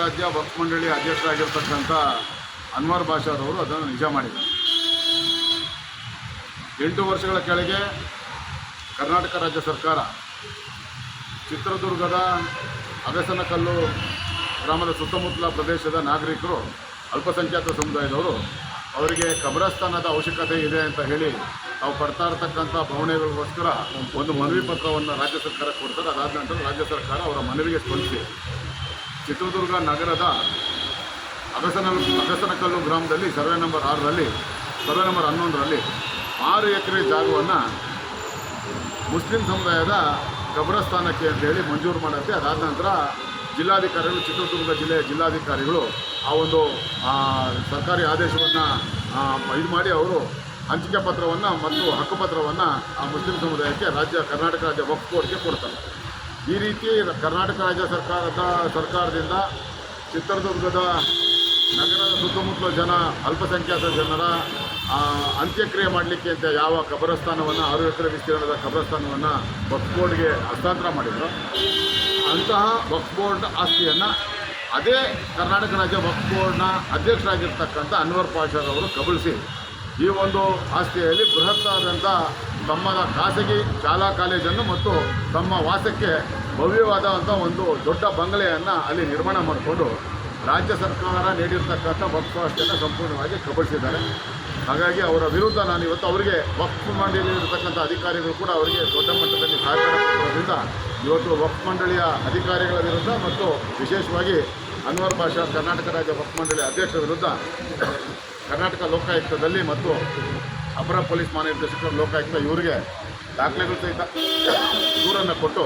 ರಾಜ್ಯ ವಕ್ಫ್ ಮಂಡಳಿ ಅಧ್ಯಕ್ಷರಾಗಿರ್ತಕ್ಕಂಥ ಅನ್ವರ್ ಬಾಷಾದವರು ಅದನ್ನು ನಿಜ ಮಾಡಿದ್ದಾರೆ. ಎಂಟು ವರ್ಷಗಳ ಕೆಳಗೆ ಕರ್ನಾಟಕ ರಾಜ್ಯ ಸರ್ಕಾರ ಚಿತ್ರದುರ್ಗದ ಅಗಸನಕಲ್ಲು ಗ್ರಾಮದ ಸುತ್ತಮುತ್ತಲ ಪ್ರದೇಶದ ನಾಗರಿಕರು ಅಲ್ಪಸಂಖ್ಯಾತ ಸಮುದಾಯದವರು ಅವರಿಗೆ ಕಬ್ರಸ್ಥಾನದ ಅವಶ್ಯಕತೆ ಇದೆ ಅಂತ ಹೇಳಿ ತಾವು ಪಡ್ತಾ ಇರತಕ್ಕಂಥ ಭಾವನೆಗಳಿಗೋಸ್ಕರ ಒಂದು ಮನವಿ ಪತ್ರವನ್ನು ರಾಜ್ಯ ಸರ್ಕಾರ ಕೊಡ್ತಾರೆ. ಅದಾದ ನಂತರ ರಾಜ್ಯ ಸರ್ಕಾರ ಅವರ ಮನವಿಗೆ ಸ್ಪಂದಿಸಿ ಚಿತ್ರದುರ್ಗ ನಗರದ ಅಗಸನ ಅಗಸನಕಲ್ಲು ಗ್ರಾಮದಲ್ಲಿ ಸರ್ವೆ ನಂಬರ್ ಆರರಲ್ಲಿ, ಸರ್ವೆ ನಂಬರ್ ಹನ್ನೊಂದರಲ್ಲಿ ಆರು ಎಕರೆ ಜಾಗವನ್ನು ಮುಸ್ಲಿಂ ಸಮುದಾಯದ ಕಬ್ರಸ್ಥಾನಕ್ಕೆ ಅಂತ ಹೇಳಿ ಮಂಜೂರು ಮಾಡುತ್ತೆ. ಅದಾದ ನಂತರ ಜಿಲ್ಲಾಧಿಕಾರಿಗಳು, ಚಿತ್ರದುರ್ಗ ಜಿಲ್ಲೆಯ ಜಿಲ್ಲಾಧಿಕಾರಿಗಳು ಆ ಒಂದು ಸರ್ಕಾರಿ ಆದೇಶವನ್ನು ಇದು ಮಾಡಿ ಅವರು ಹಂಚಿಕೆ ಪತ್ರವನ್ನು ಮತ್ತು ಹಕ್ಕುಪತ್ರವನ್ನು ಆ ಮುಸ್ಲಿಂ ಸಮುದಾಯಕ್ಕೆ, ರಾಜ್ಯ ಕರ್ನಾಟಕ ರಾಜ್ಯ ವಕ್ಫ್ ಬೋರ್ಡ್ಗೆ ಕೊಡ್ತಾರೆ. ಈ ರೀತಿ ಕರ್ನಾಟಕ ರಾಜ್ಯ ಸರ್ಕಾರದ ಸರ್ಕಾರದಿಂದ ಚಿತ್ರದುರ್ಗದ ನಗರದ ಸುತ್ತಮುತ್ತಲ ಜನ, ಅಲ್ಪಸಂಖ್ಯಾತ ಜನರ ಅಂತ್ಯಕ್ರಿಯೆ ಮಾಡಲಿಕ್ಕೆ ಅಂತ ಯಾವ ಕಬರಸ್ಥಾನವನ್ನು, ಆರು ಎಕರೆ ವಿಸ್ತೀರ್ಣದ ಕಬರಸ್ಥಾನವನ್ನು ವಕ್ಫ್ ಬೋರ್ಡ್ಗೆ ಹಸ್ತಾಂತರ ಮಾಡಿದ್ರು. ಅಂತಹ ವಕ್ಫ್ ಬೋರ್ಡ್ ಆಸ್ತಿಯನ್ನು ಅದೇ ಕರ್ನಾಟಕ ರಾಜ್ಯ ವಕ್ಫ್ ಬೋರ್ಡ್ನ ಅಧ್ಯಕ್ಷರಾಗಿರ್ತಕ್ಕಂಥ ಅನ್ವರ್ ಪಾಷಾರ್ ಅವರು ಕಬಳಿಸಿ ಈ ಒಂದು ಆಸ್ತಿಯಲ್ಲಿ ಬೃಹತ್ತಾದಂಥ ತಮ್ಮ ಖಾಸಗಿ ಶಾಲಾ ಕಾಲೇಜನ್ನು ಮತ್ತು ತಮ್ಮ ವಾಸಕ್ಕೆ ಭವ್ಯವಾದಂಥ ಒಂದು ದೊಡ್ಡ ಬಂಗಲೆಯನ್ನು ಅಲ್ಲಿ ನಿರ್ಮಾಣ ಮಾಡಿಕೊಂಡು ರಾಜ್ಯ ಸರ್ಕಾರ ನೀಡಿರ್ತಕ್ಕಂಥ ವಕ್ಫ್ ಆಸ್ತಿಯನ್ನು ಸಂಪೂರ್ಣವಾಗಿ ಕಬಳಿಸಿದ್ದಾರೆ. ಹಾಗಾಗಿ ಅವರ ವಿರುದ್ಧ ನಾನು ಇವತ್ತು ಅವರಿಗೆ ವಕ್ಫ್ ಮಂಡಳಿಯಲ್ಲಿರ್ತಕ್ಕಂಥ ಅಧಿಕಾರಿಗಳು ಕೂಡ ಅವರಿಗೆ ದೊಡ್ಡ ಮಟ್ಟದಲ್ಲಿ ಸಹಕಾರ ಕೊಡೋದ್ರಿಂದ ಇವತ್ತು ವಕ್ಫ್ ಮಂಡಳಿಯ ಅಧಿಕಾರಿಗಳ ವಿರುದ್ಧ ಮತ್ತು ವಿಶೇಷವಾಗಿ ಅನ್ವರ್ ಭಾಷಾ ಕರ್ನಾಟಕ ರಾಜ್ಯ ವಕ್ಫ್ ಮಂಡಳಿಯ ಅಧ್ಯಕ್ಷರ ವಿರುದ್ಧ ಕರ್ನಾಟಕ ಲೋಕಾಯುಕ್ತದಲ್ಲಿ ಮತ್ತು ಅಪರ ಪೊಲೀಸ್ ಮಹಾನಿರ್ದೇಶಕರು, ಲೋಕಾಯುಕ್ತ ಇವರಿಗೆ ದಾಖಲೆಗಳು ಸಹಿತ ದೂರನ್ನು ಕೊಟ್ಟು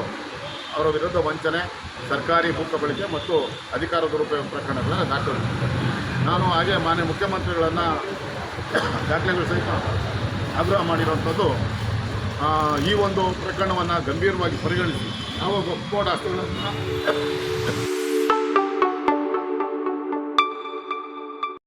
ಅವರ ವಿರುದ್ಧ ವಂಚನೆ, ಸರ್ಕಾರಿ ಭೂ ಬಳಿಕೆ ಮತ್ತು ಅಧಿಕಾರ ದುರುಪಯೋಗ ಪ್ರಕರಣಗಳನ್ನು ದಾಖಲಿಸಿದ್ದಾರೆ. ನಾನು ಹಾಗೆ ಮಾನ್ಯ ಮುಖ್ಯಮಂತ್ರಿಗಳನ್ನು ದಾಖಲೆಗಳು ಸಹಿತ ಆಗ್ರಹ ಮಾಡಿರುವಂಥದ್ದು ಈ ಒಂದು ಪ್ರಕರಣವನ್ನು ಗಂಭೀರವಾಗಿ ಪರಿಗಣಿಸಿ. ನಾವು ಕೋರ್ಟ್ ಆಸ್ತಿಗಳನ್ನು